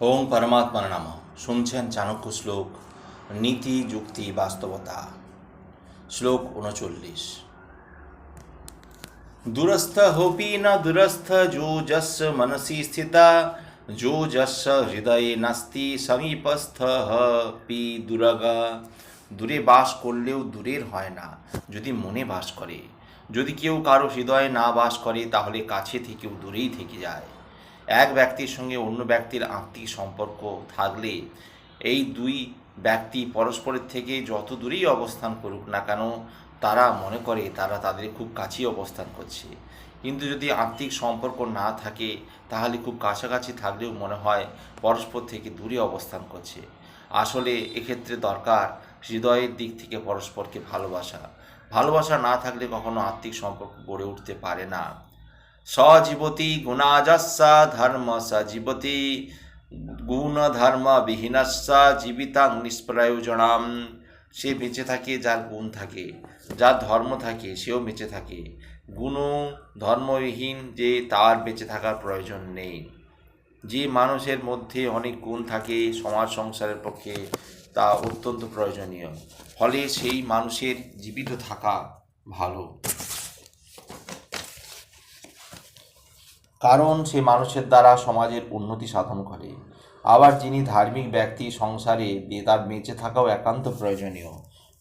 ওং পরমাত্মার নাম। শুনছেন চাণক্য শ্লোক, নীতি, যুক্তি, বাস্তবতা। শ্লোক উনচল্লিশ। দুরস্থ হোপি না দুরস্থ যো যস মনসি স্থিতা যো যস হৃদয়ে নাস্তি সমীপস্থ পি দুরগা। দূরে বাস করলেও দূরের হয় না, যদি মনে বাস করে। যদি কেউ কারও হৃদয়ে না বাস করে, তাহলে কাছে থেকেও দূরেই থেকে যায়। এক ব্যক্তির সঙ্গে অন্য ব্যক্তির আত্মিক সম্পর্ক থাকলে এই দুই ব্যক্তি পরস্পরের থেকে যত দূরেই অবস্থান করুক না কেন, তারা মনে করে তারা তাদের খুব কাছেই অবস্থান করছে। কিন্তু যদি আত্মিক সম্পর্ক না থাকে, তাহলে খুব কাছাকাছি থাকলেও মনে হয় পরস্পর থেকে দূরে অবস্থান করছে। আসলে এক্ষেত্রে দরকার হৃদয়ের দিক থেকে পরস্পরকে ভালোবাসা। ভালোবাসা না থাকলে কখনো আত্মিক সম্পর্ক গড়ে উঠতে পারে না। সজীবতী গুণাজস্যা ধর্ম সজীবতী গুণ ধর্ম বিহীনস্যা জীবিতাং নিষ্প্রয়োজনাম। সে বেঁচে থাকে, যার গুণ থাকে, যার ধর্ম থাকে, সেও বেঁচে থাকে। গুণ ধর্মবিহীন যে তার বেঁচে থাকার প্রয়োজন নেই। যে মানুষের মধ্যে অনেক গুণ থাকে সমাজ সংসারের পক্ষে, তা অত্যন্ত প্রয়োজনীয়। ফলে সেই মানুষের জীবিত থাকা ভালো। কারণ সে মানুষের দ্বারা সমাজের উন্নতি সাধন করে। আবার যিনি ধার্মিক ব্যক্তি, সংসারে তার বেঁচে থাকাও একান্ত প্রয়োজনীয়।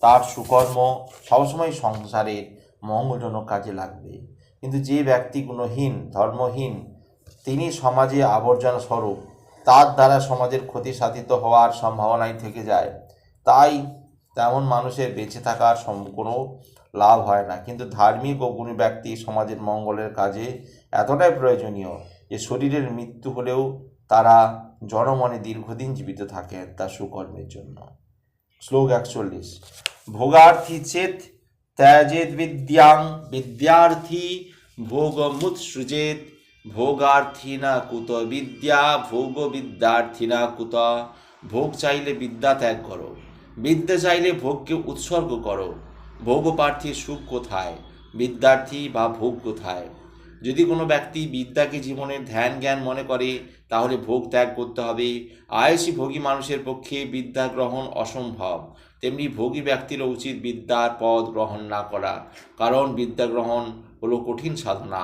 তার সুকর্ম সবসময় সংসারের মঙ্গলজনক কাজে লাগবে। কিন্তু যে ব্যক্তি গুণহীন, ধর্মহীন, তিনি সমাজে আবর্জনা স্বরূপ, তার দ্বারা সমাজের ক্ষতি সাধিত হওয়ার সম্ভাবনাই থেকে যায়। তাই তেমন মানুষের বেঁচে থাকার কোনো লাভ হয় না। কিন্তু ধার্মিক ও গুণী ব্যক্তি সমাজের মঙ্গলের কাজে এতটাই প্রয়োজনীয় যে শরীরের মৃত্যু হলেও তারা জনমনে দীর্ঘদিন জীবিত থাকেন তার সুকর্মের জন্য। শ্লোক একচল্লিশ। ভোগার্থী চেত ত্যাজেদ বিদ্যাং, বিদ্যার্থী ভোগমুৎসৃজেত, ভোগার্থী না কুত বিদ্যা ভোগ বিদ্যার্থী না কুত। ভোগ চাইলে বিদ্যা ত্যাগ করো, বিদ্যা চাইলে ভোগকে উৎসর্গ করো। ভোগপ্রার্থীর সুখ কোথায়? বিদ্যার্থী বা ভোগ কোথায়? যদি কোনো ব্যক্তি বিদ্যাকে জীবনের ধ্যান জ্ঞান মনে করে, তাহলে ভোগ ত্যাগ করতে হবে। আয়সী ভোগী মানুষের পক্ষে বিদ্যা গ্রহণ অসম্ভব। তেমনি ভোগী ব্যক্তিরও উচিত বিদ্যার পদ গ্রহণ না করা, কারণ বিদ্যা গ্রহণ হলো কঠিন সাধনা,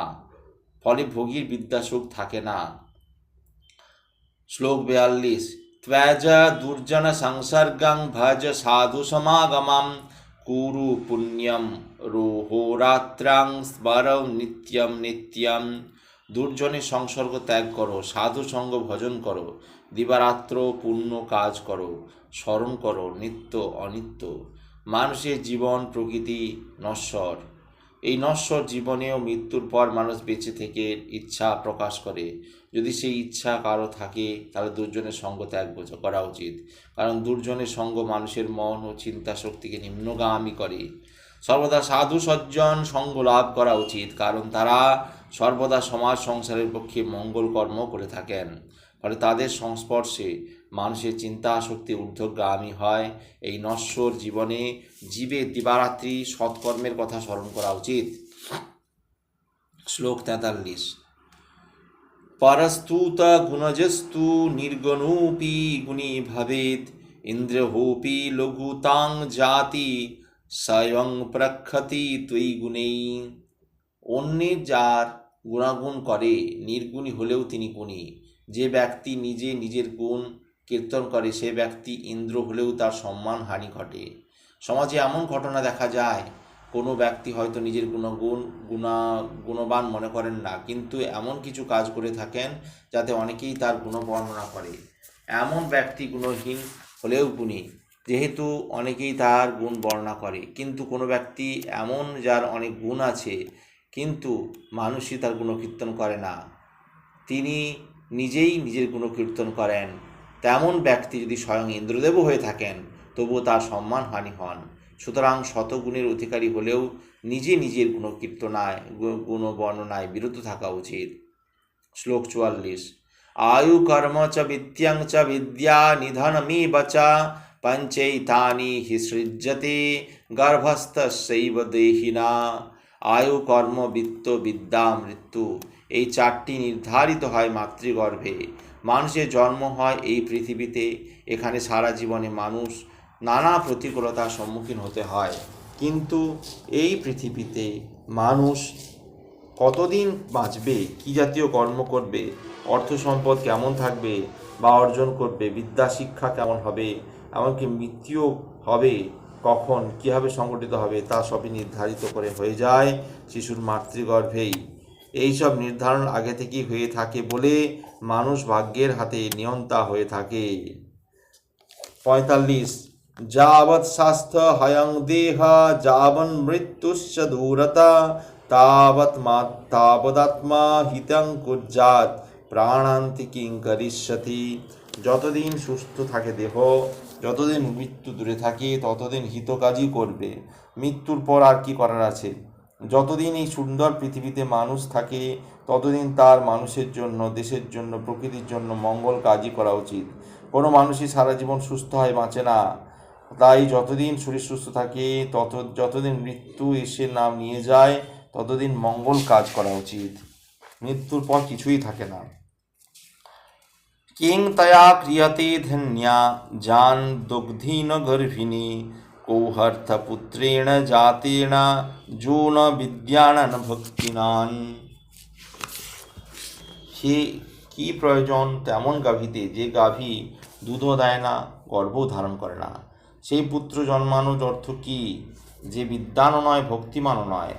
ফলে ভোগীর বিদ্যা সুখ থাকে না। শ্লোক বেয়াল্লিশ, ত্বজ দুর্জন সংসর্গং ভজ সাধু সমাগমম। কুরু পুণ্যম রোহরাত্রাং স্মরৌ নিত্যম নিত্যম দুর্জনের সংসর্গ ত্যাগ করো, সাধু সঙ্গ ভজন করো, দিবারাত্র পুণ্য কাজ করো, স্মরণ করো, নিত্য অনিত্য। মানুষের জীবন প্রকৃতি নশ্বর। এই নশ্বর জীবনেও মৃত্যুর পর মানুষ বেঁচে থেকে ইচ্ছা প্রকাশ করে। যদি সেই ইচ্ছা কারও থাকে, তাহলে দুর্জনের সঙ্গ ত্যাগ করা উচিত। কারণ দুর্জনের সঙ্গ মানুষের মন ও চিন্তা শক্তিকে নিম্নগামী করে। সর্বদা সাধু সজ্জন সঙ্গ লাভ করা উচিত, কারণ তারা সর্বদা সমাজ সংসারের পক্ষে মঙ্গল কর্ম করে থাকেন। ফলে তাদের সংস্পর্শে মানুষের চিন্তা শক্তি ঊর্ধ্বগামী হয়। এই নশ্বর জীবনে জীবের দিবারাত্রি সৎকর্মের কথা স্মরণ করা উচিত। শ্লোক তেতাল্লিশ। পরস্তুত গুণজস্তু নির্গুণোপি গুণী ভবেদ ইন্দ্রহূপি লঘুতাং জাতি স্বয়ং প্রক্ষতি তুই গুণেই। অন্যের যার গুণাগুণ করে, নির্গুণী হলেও তিনি গুণী। যে ব্যক্তি নিজে নিজের গুণ কীর্তন করে সে ব্যক্তি ইন্দ্র হলেও তার সম্মান হানি ঘটে। সমাজে এমন ঘটনা দেখা যায়, কোনো ব্যক্তি হয়তো নিজের গুণগুণ, গুণা, গুণবান মনে করেন না, কিন্তু এমন কিছু কাজ করে থাকেন যাতে অনেকেই তার গুণ বর্ণনা করে। এমন ব্যক্তি গুণহীন হলেও গুণী, যেহেতু অনেকেই তার গুণ বর্ণনা করে। কিন্তু কোনো ব্যক্তি এমন যার অনেক গুণ আছে, কিন্তু মানুষই তার গুণকীর্তন করে না। তিনি নিজেই নিজের গুণকীর্তন করেন। তেমন ব্যক্তি যদি স্বয়ং ইন্দ্রদেবও হয়ে থাকেন, তবুও তার সম্মান হানি। হন সুতরাং শতগুণের অধিকারী হলেও নিজে নিজের গুণকীর্তনায় গু- গুণ বর্ণনায় বিরত থাকা উচিত। শ্লোক চুয়াল্লিশ। আয়ু কর্ম চ বিদ্যাং চ বিদ্যা নিধনমেব চ পঞ্চৈতানি হি সৃজ্যতে গর্ভস্থৈব দেহিনা। আয়ু কর্ম বিত্ত বিদ্যা মৃত্যু। এই চারটি নির্ধারিত হয় মাতৃগর্ভে। মানুষের জন্ম হয় এই পৃথিবীতে, এখানে সারা জীবনে মানুষ নানা প্রতিকূলতার সম্মুখীন হতে হয়। কিন্তু এই পৃথিবীতে মানুষ কতদিন বাঁচবে, কি জাতীয় কর্ম করবে, অর্থ সম্পদ কেমন থাকবে বা অর্জন করবে, বিদ্যা, শিক্ষা কেমন হবে, এমনকি মৃত্যুও হবে, কখন কীভাবে সংগঠিত হবে তা সবই নির্ধারিত করে হয়ে যায় শিশুর মাতৃগর্ভেই। এইসব নির্ধারণ আগে থেকেই হয়ে থাকে বলে মানুষ ভাগ্যের হাতে নিয়ন্তা হয়ে থাকে। পঁয়তাল্লিশ, যাবৎ স্বাস্থ্য হয়ং দেহ যাবন মৃত্যুশ্চ দূরতা, তাবৎ মা, তাবদাত্মা হিতং কুর্জাত প্রাণান্তি কিং করিষ্যতি। যতদিন সুস্থ থাকে দেহ, যতদিন মৃত্যু দূরে থাকে, ততদিন হিতকাজই করবে। মৃত্যুর পর আর কি করার আছে? যতদিন এই সুন্দর পৃথিবীতে মানুষ থাকে, ততদিন তার মানুষের জন্য, দেশের জন্য, প্রকৃতির জন্য মঙ্গল কাজই করা উচিত। কোনো মানুষই সারা জীবন সুস্থ হয়, বাঁচে না। তাই যতদিন শরীর সুস্থ থাকে, তত, যতদিন মৃত্যু এসে নাম নিয়ে যায়, ততদিন মঙ্গল কাজ করা উচিত। মৃত্যুর পর কিছুই থাকে না। কিং তয়া ক্রিয়তে ধন্যা, জান দুগ্ধীন গর্ভিণী পুত্রেণ জাতেন যো ন বিদ্যানন ভক্তিনান সে কি প্রয়োজন তেমন গাভীতে যে গাভী দুধও দেয় না গর্ভও ধারণ করে না সেই পুত্র জন্মানোর অর্থ কি? যে বিদ্যানও নয় ভক্তিমানও নয়।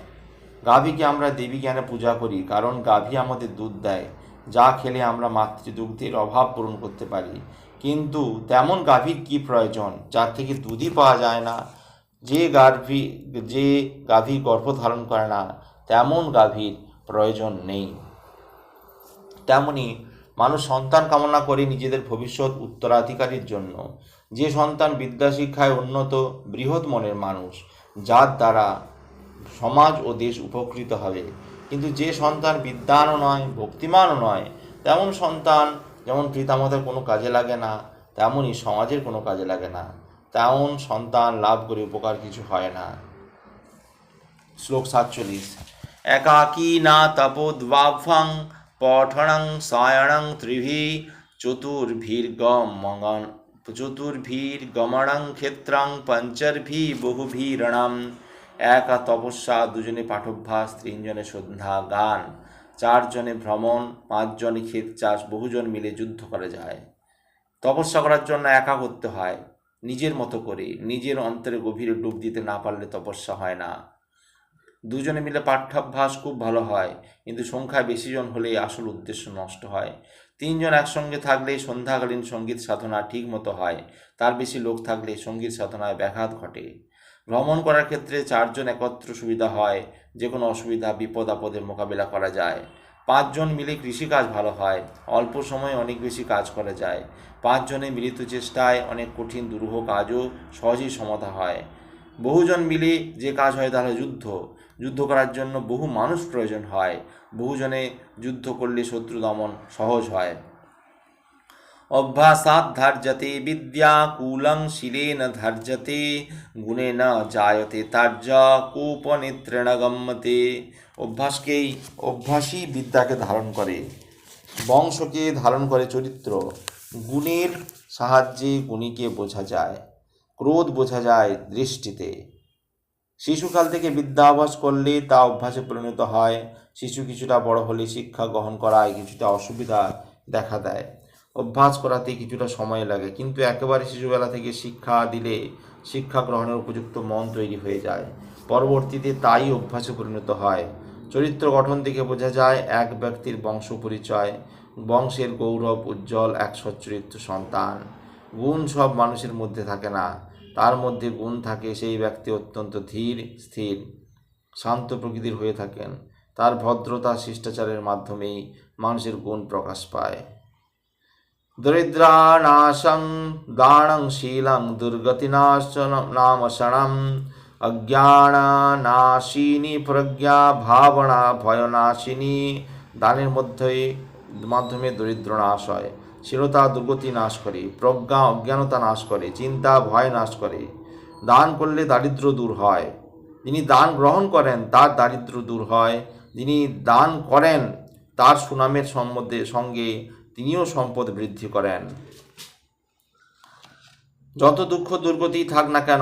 গাভীকে আমরা দেবী জ্ঞানে পূজা করি, কারণ গাভী আমাদের দুধ দেয়। যা খেলে আমরা মাতৃদুগ্ধের অভাব পূরণ করতে পারি। কিন্তু তেমন গাভীর কি প্রয়োজন? যার থেকে দুধই পাওয়া যায় না। যে গাভী যে গাভী গর্ভধারণ করে না, তেমন গাভীর প্রয়োজন নেই। তেমনি মানুষ সন্তান কামনা করে নিজেদের ভবিষ্যৎ উত্তরাধিকারীর জন্য। যে সন্তান বিদ্যা শিক্ষায় উন্নত, বৃহৎ মনের মানুষ, যার দ্বারা সমাজ ও দেশ উপকৃত হবে। কিন্তু যে সন্তান বিদ্যানও নয়, ভক্তিমানও নয়, তেমন সন্তান যেমন পিতামাতার কোনো কাজে লাগে না তেমনই সমাজের কোনো কাজে লাগে না। তেমন সন্তান, লাভ করে উপকার কিছু হয় না। শ্লোক সাতচল্লিশ। একাকী না তপোদ্বাভ্যাং পঠনং সায়ণং ত্রিভি চতুর্ভির্গম মগন চতুর্ভির্গমণং ক্ষেত্রং পঞ্চর্ভি বহুভীরণম। একা তপস্যা দুজনে পাঠভ্যাস, তিনজনে সন্ধ্যা গান চারজনে ভ্রমণ, পাঁচজনে ক্ষেত চাষ, বহুজন মিলে যুদ্ধ করা যায়। তপস্যা করার জন্য একা করতে হয়, নিজের মতো করে। নিজের অন্তরে গভীরে ডুব দিতে না পারলে তপস্যা হয় না। দুজনে মিলে পাঠ্যাভ্যাস খুব ভালো হয়, কিন্তু সংখ্যায় বেশি জন হলে আসল উদ্দেশ্য নষ্ট হয়। তিনজন একসঙ্গে থাকলে সন্ধ্যাকালীন সংগীত সাধনা ঠিক মতো হয়, তার বেশি লোক থাকলে সংগীত সাধনায় ব্যাঘাত ঘটে। ভ্রমণ করার ক্ষেত্রে চারজন একত্র সুবিধা হয় যে কোনো অসুবিধা, বিপদ, আপদের মোকাবিলা করা যায়। পাঁচজন মিলে কৃষিকাজ ভালো হয়। অল্প সময়ে অনেক বেশি কাজ করা যায়। পাঁচজনের মিলিত চেষ্টায় অনেক কঠিন, দুরূহ কাজও সহজেই সমাধা হয়। বহুজন মিলে যে কাজ হয় তাহলে যুদ্ধ। যুদ্ধ করার জন্য বহু মানুষ প্রয়োজন হয়। বহুজনে যুদ্ধ করলে শত্রু দমন সহজ হয়। অভ্যাসাৎ ধার্যতে বিদ্যা কুলং শিলেন ধার্যতে গুণে গুণেন জায়তে তার্য, কূপনেত্রেণ গম্যতে। অভ্যাসকেই অভ্যাসই বিদ্যাকে ধারণ করে, বংশকে ধারণ করে চরিত্র। গুণের সাহায্যে গুণীকে বোঝা যায়, ক্রোধ বোঝা যায় দৃষ্টিতে। শিশুকাল থেকে বিদ্যা অভ্যাস করলে তা অভ্যাসে পরিণত হয়। শিশু কিছুটা বড় হলে শিক্ষা গ্রহণ করায় কিছুটা অসুবিধা দেখা দেয়। অভ্যাস করাতে কিছুটা সময় লাগে। কিন্তু একেবারে শিশুবেলা থেকে শিক্ষা দিলে শিক্ষা গ্রহণের উপযুক্ত মন তৈরি হয়ে যায়। পরবর্তীতে তাই অভ্যাসে পরিণত হয়। চরিত্র গঠন থেকে বোঝা যায়, এক ব্যক্তির বংশ পরিচয়, বংশের গৌরব, উজ্জ্বল এক সচ্চরিত্র সন্তান। গুণ সব মানুষের মধ্যে থাকে না। তার মধ্যে গুণ থাকে সেই ব্যক্তি অত্যন্ত ধীর, স্থির, শান্ত প্রকৃতির হয়ে থাকেন। তার ভদ্রতা, শিষ্টাচারের মাধ্যমেই মানুষের গুণ প্রকাশ পায়। দরিদ্রানাশং দানং শীলং দুর্গতিনাশন নামশনম অজ্ঞানানাশিনী প্রজ্ঞা ভাবনা ভয়নাশিনী দানের মধ্যে মাধ্যমে দরিদ্র নাশ হয়। শীলতা দুর্গতি নাশ করে, প্রজ্ঞা, অজ্ঞানতা নাশ করে, চিন্তা, ভয় নাশ করে। দান করলে দারিদ্র দূর হয়। যিনি দান গ্রহণ করেন, তার দারিদ্র দূর হয়। যিনি দান করেন, তার সুনামের সম্বন্ধে সঙ্গে তিনিও সম্পদ বৃদ্ধি করেন। যত দুঃখ দুর্গতি থাক না কেন,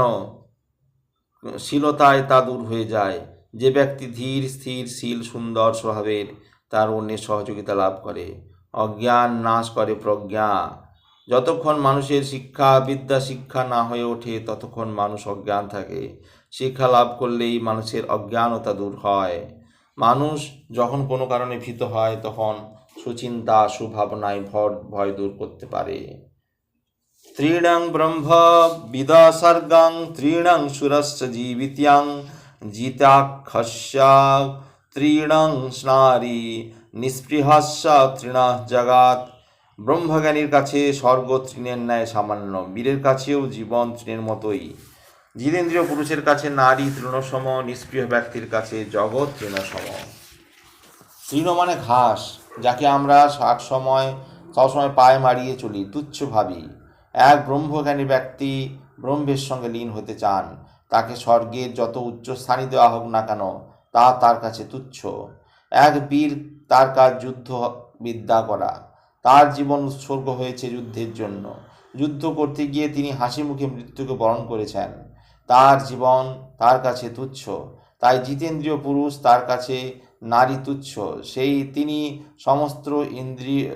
শীলতায় তা দূর হয়ে যায়। যে ব্যক্তি ধীর, স্থির, শীল, সুন্দর স্বভাবের, তার অন্যের সহযোগিতা লাভ করে। অজ্ঞান নাশ করে প্রজ্ঞা। যতক্ষণ মানুষের শিক্ষা, বিদ্যা, শিক্ষা না হয়ে ওঠে, ততক্ষণ মানুষ অজ্ঞান থাকে। শিক্ষা লাভ করলেই মানুষের অজ্ঞানতা দূর হয়। মানুষ যখন কোনো কারণে ভীত হয়, তখন সুচিন্তা সুভাবনায় ভর, ভয় দূর করতে পারে। ত্রীণং ব্রহ্ম বিদসর্গং ত্রীণং সুরস্য জীবিত্যাং, জিতাক্ষস্য, ত্রীণং স্নারী নিস্পৃহস্য তৃণ জগাত ব্রহ্মজ্ঞানীর কাছে স্বর্গ তৃণের ন্যায় সামান্য, বীরের কাছেও জীবন তৃণের মতোই। জিতেন্দ্রীয় পুরুষের কাছে নারী তৃণসম নিষ্প্রিয় ব্যক্তির কাছে জগৎ তৃণসম। তৃণ মানে ঘাস যাকে আমরা ষাট সময় সবসময় পায়ে মারিয়ে চলি, তুচ্ছ ভাবি। এক ব্রহ্মজ্ঞানী ব্যক্তি ব্রহ্মের সঙ্গে লীন হতে চান। তাকে স্বর্গের যত উচ্চ স্থানই দেওয়া হোক না কেন, তা তার কাছে তুচ্ছ। এক বীর তার কাজ যুদ্ধ বিদ্যা করা। তার জীবন উৎসর্গ হয়েছে যুদ্ধের জন্য। যুদ্ধ করতে গিয়ে তিনি হাসি মুখে মৃত্যুকে বরণ করেছেন। তার জীবন তার কাছে তুচ্ছ। তাই জিতেন্দ্রীয় পুরুষ তার কাছে নারী তুচ্ছ। সেই তিনি সমস্ত ইন্দ্রিয়,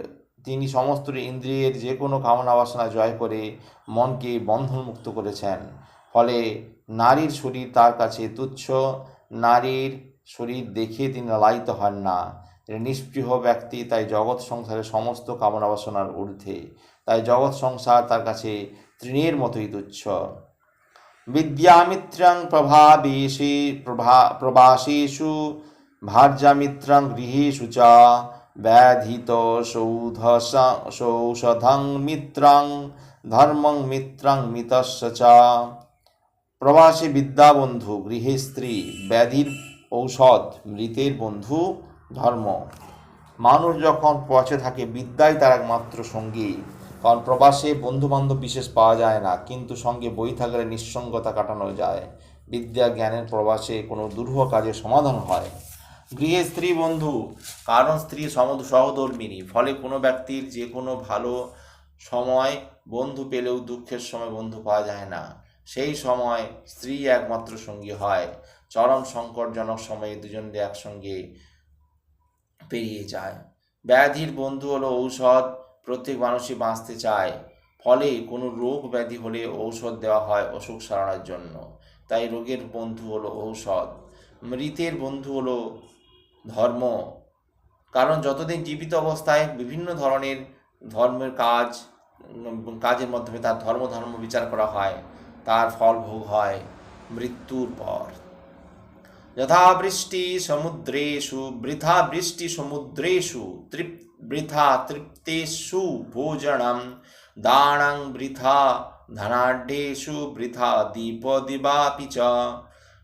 তিনি সমস্ত ইন্দ্রিয়ের যে কোনো কামনা বাসনা জয় করে মনকে বন্ধনমুক্ত করেছেন। ফলে নারীর শরীর তার কাছে তুচ্ছ। নারীর শরীর দেখে তিনি লালিত হন না। নিষ্পৃহ ব্যক্তি, তাই জগৎ সংসারের সমস্ত কামনা বাসনার ঊর্ধ্বে। তাই জগৎ সংসার তার কাছে তৃণের মতোই তুচ্ছ। বিদ্যামিত্রং প্রভাবেশে প্রভা প্রবাসেষু ভার্যামিত্রং গৃহেষু চ ব্যাধিত সৌধ সৌষধং মিত্রং, ধর্মং মিত্রং মিতস্য চ। প্রবাসী বিদ্যাবন্ধু, গৃহে স্ত্রী, ব্যাধির ঔষধ, মৃতের বন্ধু, ধর্ম। মানুষ যখন পচে থাকে, বিদ্যাই তার একমাত্র সঙ্গী। কারণ প্রবাসে বন্ধু বান্ধব বিশেষ পাওয়া যায় না, কিন্তু সঙ্গে বই থাকলে নিঃসঙ্গতা কাটানো যায়। বিদ্যা জ্ঞানের প্রবাসে কোনো দুর্হ কাজের সমাধান হয়। গৃহে স্ত্রী বন্ধু, কারণ স্ত্রী সহধর্মিনী, ফলে কোনো ব্যক্তির যে কোনো ভালো সময় বন্ধু পেলেও দুঃখের সময় বন্ধু পাওয়া যায় না। সেই সময় স্ত্রী একমাত্র সঙ্গী হয়। চরম সংকটজনক সময়ে দুজনকে একসঙ্গে পেরিয়ে যায়। ব্যাধির বন্ধু হলো ঔষধ, প্রত্যেক মানুষই বাঁচতে চায়। ফলে কোনো রোগ ব্যাধি হলে ঔষধ দেওয়া হয় অসুখ সারানোর জন্য। তাই রোগের বন্ধু হলো ঔষধ। মৃতের বন্ধু হলো ধর্ম। কারণ যতদিন জীবিত অবস্থায় বিভিন্ন ধরনের ধর্মের কাজ কাজের মাধ্যমে তার ধর্ম ধর্ম বিচার করা হয়, তার ফল ভোগ হয় মৃত্যুর পর। যথা বৃষ্টি সমুদ্রেষু বৃথা বৃষ্টি সমুদ্রেষু, তৃপ, বৃথা তৃপ্তেষু ভোজনম, দানং বৃথা ধনাঢ্যেষু বৃথা দীপ দিবাপি চ।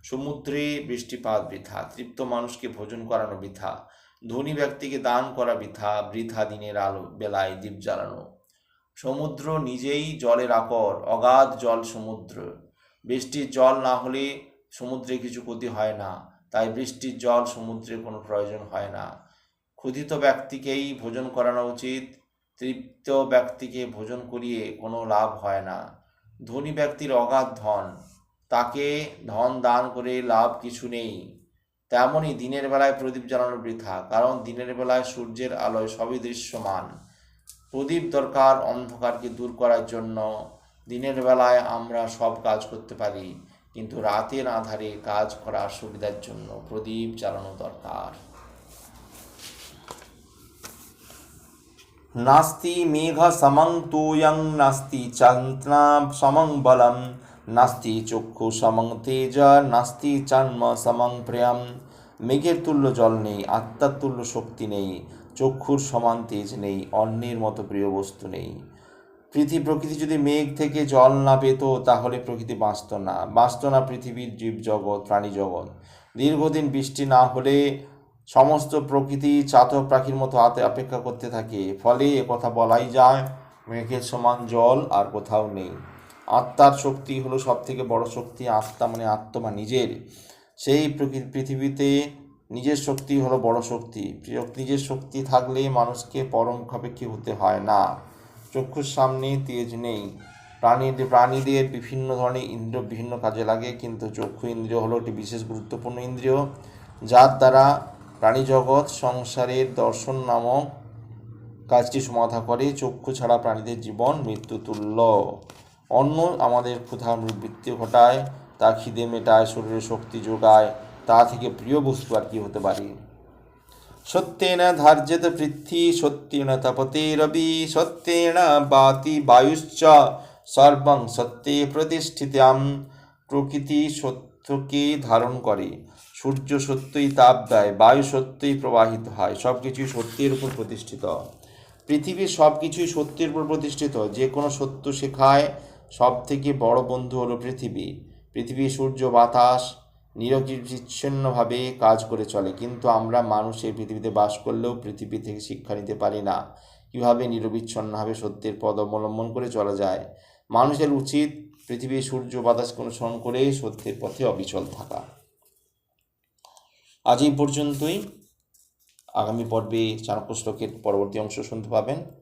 সমুদ্রে বৃষ্টিপাত বৃথা, তৃপ্ত মানুষকে ভোজন করানো বৃথা, ধনী ব্যক্তিকে দান করা বৃথা বৃথা দিনের আলো বেলায় দ্বীপ জ্বালানো। সমুদ্র নিজেই জলের আকর, অগাধ জল সমুদ্র। বৃষ্টির জল না হলে সমুদ্রে কিছু ক্ষতি হয় না, তাই বৃষ্টির জল সমুদ্রে কোনো প্রয়োজন হয় না। ক্ষুধিত ব্যক্তিকেই ভোজন করানো উচিত, তৃপ্ত ব্যক্তিকে ভোজন করিয়ে কোনো লাভ হয় না। ধনী ব্যক্তির অগাধ ধন তাকে ধন দান করে লাভ কিছু নেই। তেমনই দিনের বেলায় প্রদীপ জ্বালানো বৃথা, কারণ দিনের বেলায় সূর্যের আলোয় সবই দৃশ্যমান। প্রদীপ দরকার অন্ধকারকে দূর করার জন্য। দিনের বেলায় আমরা সব কাজ করতে পারি, কিন্তু রাতের আধারে কাজ করার সুবিধার জন্য প্রদীপ জ্বালানো দরকার। নাস্তি মেঘ সমং তুয়ং নাস্তি চন্দ্রা সমং বলম। নাস্তি চক্ষু সমং তেজ, নাস্তি চান্ম সমং প্রিয়ম। মেঘের তুল্য জল নেই, আত্মার তুল্য শক্তি নেই, চক্ষুর সমান তেজ নেই অন্যের মতো প্রিয় বস্তু নেই। পৃথিবী প্রকৃতি যদি মেঘ থেকে জল না পেত, তাহলে প্রকৃতি বাঁচত না। বাঁচত না পৃথিবীর জীব জগৎ প্রাণী জগৎ দীর্ঘদিন বৃষ্টি না হলে সমস্ত প্রকৃতি চাতক পাখির মতো হাতে অপেক্ষা করতে থাকে। ফলে কথা বলাই যায়, মেঘের সমান জল আর কোথাও নেই। আত্মার শক্তি হলো সব থেকে বড় শক্তি, আত্মা মানে আত্মা নিজের। সেই পৃথিবীতে নিজের শক্তি হলো বড় শক্তি। নিজের শক্তি থাকলে মানুষকে পরম খাপেক্ষী হতে হয়? না, চক্ষুর সামনে তেজ নেই। প্রাণীদের প্রাণীদের বিভিন্ন ধরনের ইন্দ্র বিভিন্ন কাজে লাগে, কিন্তু চক্ষু ইন্দ্রিয় হলো একটি বিশেষ গুরুত্বপূর্ণ ইন্দ্রিয়, যার দ্বারা প্রাণী জগৎ সংসারের দর্শন নামক কাজটি সমাধা করে, চক্ষু ছাড়া প্রাণীদের জীবন মৃত্যু তুল্য অন্ন আমাদের ক্ষুধা বৃত্তি ঘটায়, তা খিদে মেটায়, শরীরে শক্তি যোগায়, তা থেকে প্রিয় বস্তু আর কি হতে পারে? সত্যেন ধার্যত পৃথ্বী, সত্যেন তপতে রবি, সত্যেন বাতি বায়ুশ্চ, সর্বং সত্যে প্রতিষ্ঠিতাম। প্রকৃতি সত্যকে ধারণ করে, সূর্য সত্যই তাপ দেয়, বায়ু সত্যই প্রবাহিত হয় সব কিছুই সত্যের উপর প্রতিষ্ঠিত। পৃথিবীর সব কিছুই সত্যের উপর প্রতিষ্ঠিত, যে কোনো সত্য শেখায় সব থেকে বড় বন্ধু হলো পৃথিবী। পৃথিবী সূর্য, বাতাস নিরবিচ্ছিন্নভাবে কাজ করে চলে। কিন্তু আমরা মানুষ পৃথিবীতে বাস করলেও পৃথিবী থেকে শিক্ষা নিতে পারি না। কীভাবে নিরবিচ্ছিন্নভাবে সত্যের পদ অবলম্বন করে চলা যায়? মানুষের উচিত পৃথিবীর সূর্য বাতাসকে অনুসরণ করে সত্যের পথে অবিচল থাকা। আজ এই পর্যন্তই। আগামী পর্বে চাণক্য শ্লোকের পরবর্তী অংশ শুনতে পাবেন।